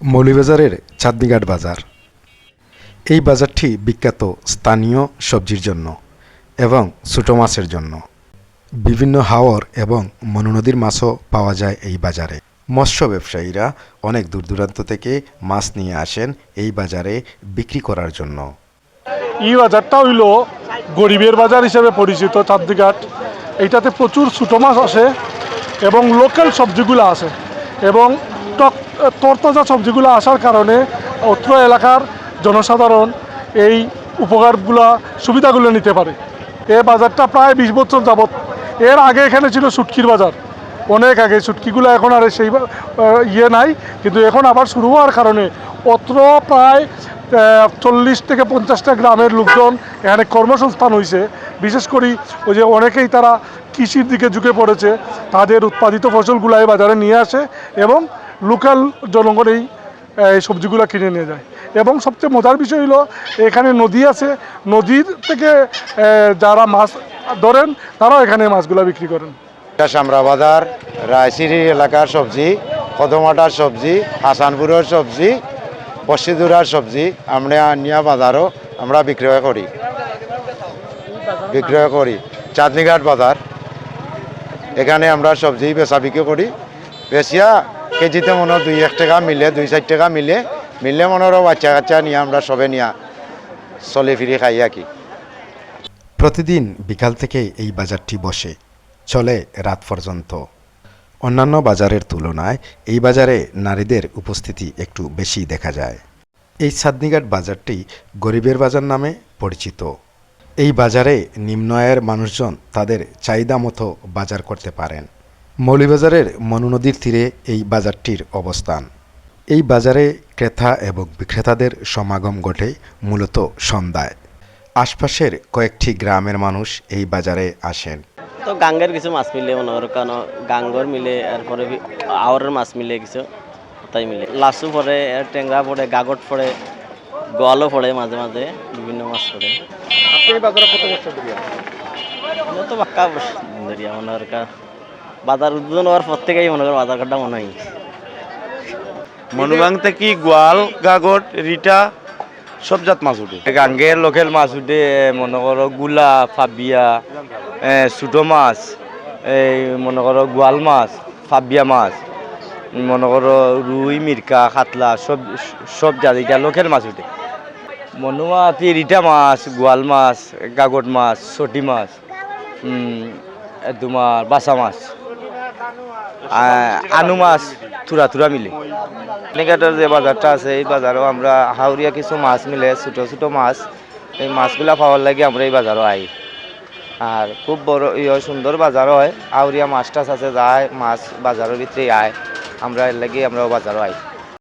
মৌলিবাজারের চাঁদনিঘাট বাজার। এই বাজারটি বিখ্যাত স্থানীয় সবজির জন্য এবং ছোটো মাছের জন্য। বিভিন্ন হাওর এবং মনুনদীর মাছও পাওয়া যায় এই বাজারে। মৎস্য ব্যবসায়ীরা অনেক দূর দূরান্ত থেকে মাছ নিয়ে আসেন এই বাজারে বিক্রি করার জন্য। এই বাজারটা হইল গরিবের বাজার হিসেবে পরিচিত চাঁদদিঘাট এইটাতে প্রচুর ছোটো মাছ আসে এবং লোকাল সবজিগুলো আসে এবং টক তরতাজা সবজিগুলো আসার কারণে অত্র এলাকার জনসাধারণ এই উপকারগুলো, সুবিধাগুলো নিতে পারে। এ বাজারটা প্রায় বিশ বছর যাবৎ, এর আগে এখানে ছিল সুটকির বাজার। অনেক আগে, সুটকিগুলো এখন আর সেই ইয়ে নাই, কিন্তু এখন আবার শুরু হওয়ার কারণে অত্র প্রায় চল্লিশ থেকে পঞ্চাশটা গ্রামের লোকজন এখানে কর্মসংস্থান হয়েছে বিশেষ করে ওই যে অনেকেই তারা কৃষির দিকে ঝুঁকে পড়েছে, তাদের উৎপাদিত ফসলগুলো এই বাজারে নিয়ে আসে এবং লোকাল জনগণ এই সবজিগুলো কিনে নিয়ে যায়। এবং সবচেয়ে মজার বিষয় হলো, এখানে নদী আছে। নদীর থেকে যারা মাছ ধরেন, তারাও এখানে মাছগুলো বিক্রি করেন। সামরা বাজার রায়সিরি এলাকার সবজি, কদমাটার সবজি, হাসানপুরের সবজি, বসিদুরার সবজি, আমরা নিয়া বাজারও আমরা বিক্রয় করি। বিক্রয় করি। চাঁদনিঘাট বাজার। এখানে আমরা সবজি বেচা বিক্রি করি। বেচিয়া কেজিতে মনে দুই, এক টাকা মিলে, দুই, চার টাকা মিলে মিললে মনে হয় বাচ্চা কাচ্চা নিয়ে আমরা সবে নিয়া চলে ফিরে খাই আর কি। প্রতিদিন বিকাল থেকে এই বাজারটি বসে, চলে রাত পর্যন্ত। অন্যান্য বাজারের তুলনায় এই বাজারে নারীদের উপস্থিতি একটু বেশি দেখা যায়। এই সাদনিঘাট বাজারটি গরিবের বাজার নামে পরিচিত। এই বাজারে নিম্ন আয়ের মানুষজন তাদের চাহিদা মতো বাজার করতে পারেন। মৌলিবাজারের মনু নদীর তীরে এই বাজারটির অবস্থান। এই বাজারে ক্রেতা এবং বিক্রেতাদের সমাগম ঘটে মূলত সন্ধ্যায়। আশপাশের কয়েকটি গ্রামের মানুষ এই বাজারে আসেন। তো গাঙ্গের কিছু মাছ মিলে মনে করো কেন গাঙ্গর মিলে এরপরে আওয়ারের মাছ মিলে কিছু তাই মিলে। লাসু পড়ে ট্যাংরা পড়ে গাগট পড়ে গোয়ালও পড়ে মাঝে মাঝে বিভিন্ন মাছ পড়ে। আপনি এই বাজারে কত বছর ধরে আমরা তো বাক্কা ধরিয়া মনে কর কা- বাজার উদ্বোধন হওয়ার পর থেকেই মনে কর বাজার ঘাটটা মনে হয় মনুবাং থেকে গোয়াল গাগট রিটা সব জাত মাছ উঠে? গাঙ্গের লোকেল মাছ উঠে মনে করো গুলা ফাবিয়া এ, ছোটো মাছ এই মনে করো গোয়াল মাছ ফাবিয়া মাছ মনে করো রুই মিরকা কাতলা সব সব জাত এটা লোকেল মাছ উঠে। মনুয়া রিটা মাছ গোয়াল মাছ গাগট মাছ ছটি মাছ তোমার বাসা মাছ। আনু মাছ থুরা থুরা মিলে। নিকাটার যে বাজারটা আছে, এই বাজারও আমরা হাওড়িয়া কিছু মাছ মিলে, ছোটো ছোটো মাছ, এই মাছগুলা পাওয়ার লাগে আমরা এই বাজারও আই। আর খুব বড় ইয়ে সুন্দর বাজার হয়। আউরিয়া মাছ টাছ আছে, যায় মাছ বাজারের ভিতরে আয়। আমরা এর লাগে আমরাও বাজারও আই।